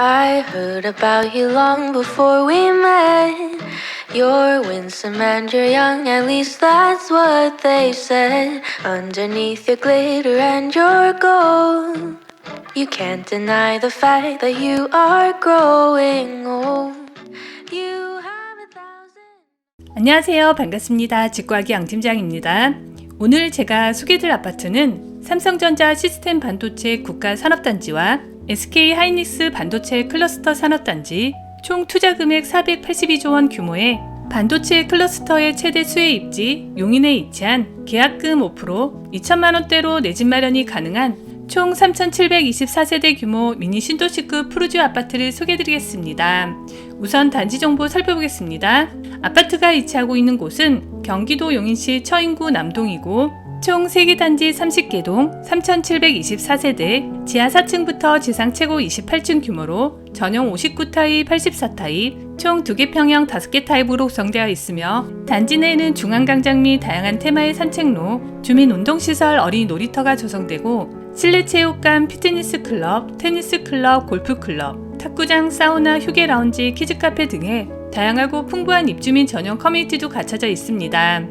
I heard about you long before we met. You're winsome and you're young, at least that's what they said. Underneath your glitter and your gold, you can't deny the fact that you are growing old. You have a thousand. 안녕하세요. 반갑습니다. 직구하기 양팀장입니다. 오늘 제가 소개해드릴 아파트는 삼성전자 시스템 반도체 국가 산업단지와 SK 하이닉스 반도체 클러스터 산업단지 총 투자 금액 482조 원 규모의 반도체 클러스터의 최대 수혜 입지 용인에 위치한 계약금 5% 2천만 원대로 내 집 마련이 가능한 총 3,724세대 규모 미니 신도시급 푸르지오 아파트를 소개해드리겠습니다. 우선 단지 정보 살펴보겠습니다. 아파트가 위치하고 있는 곳은 경기도 용인시 처인구 남동이고 총 3개 단지 30개동 3,724세대 지하 4층부터 지상 최고 28층 규모로 전용 59타입 84타입 총 2개 평형 5개 타입으로 구성되어 있으며 단지 내에는 중앙광장 및 다양한 테마의 산책로, 주민 운동시설 어린이 놀이터가 조성되고 실내 체육관, 피트니스 클럽, 테니스 클럽, 골프 클럽, 탁구장, 사우나, 휴게 라운지, 키즈 카페 등의 다양하고 풍부한 입주민 전용 커뮤니티도 갖춰져 있습니다.